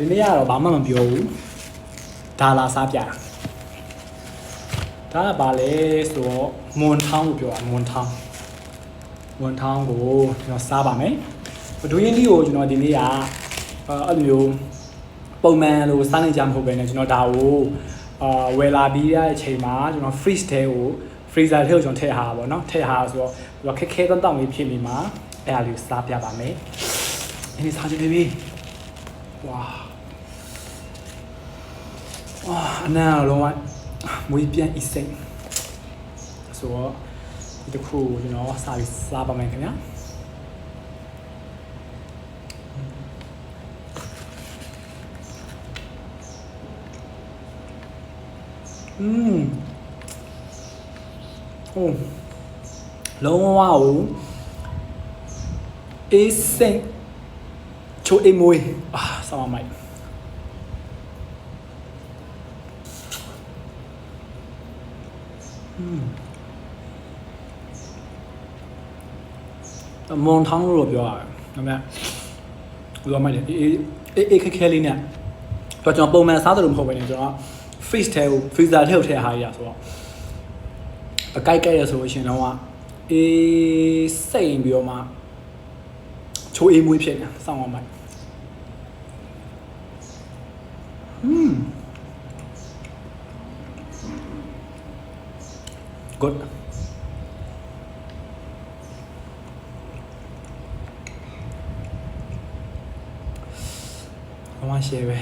ဒီနေ့ကတော့ဘာမှမပြောဘူးဒါလာစားပြတာဒါကဘာလဲဆိုတော့မွန်ထောင်းကိုပြောတာမွန်ထောင်းမွန်ထောင်းကိုကျွန်တော်စားပါမယ်ဒူရင်းဒီကိုကျွန်တော်ဒီနေ့ကအဲ့လိုမျိုးပုံမှန်လို့စားနေကြမဟုတ်ပဲねကျွန်တော်ဒါကိုအာဝယ်လာပြီးရတဲ့အချိန်မှာကျွန်တော် freeze ထဲကို freezer ထဲကိုကျွန်တော်ထည့်ထားတာပေါ့နော်ထည့်ထားဆိုတော့ဒီတော့ခက်ခဲတောင်းတောင်းလေးဖြစ်နေမှာအဲ့ဒါလေးကိုစားပြပါမယ်ဒီနေ့စားကြည့်နေပြီ ဝါဝါအနာလုံးဝမွေးပြန်အစ်စိတ်ဆိုတော့ဒီတစ်ခုကိုကျွန်တော်စားပြီးစားပါမယ်ခင်ဗျာอืมဟုတ်လုံးဝဟိုအေးစိတ်ချိုအေးမွေးအာ ဆောင်းမိုက်อืมမွန်ထောင်းလို့ပြောရတယ်ဒါပေမဲ့ဘယ်လိုမှမအေးအေးအေးခက်ခဲလေးနဲ့တော့ကျွန်တော်ပုံမှန်စားတယ်လို့မဟုတ်ဘဲねကျွန်တော် freeze ထဲကို freezer ထဲကိုထည့်ထားရဆိုတော့ အကြိုက်ကြိုက်ရဆိုလို့ရှိရင်တော့အေးစိတ်ပြီးတော့မှချိုးအေးမွေးဖြစ်နေစောင်းအောင်မိုက် อืม good ဘာမှ share ပဲ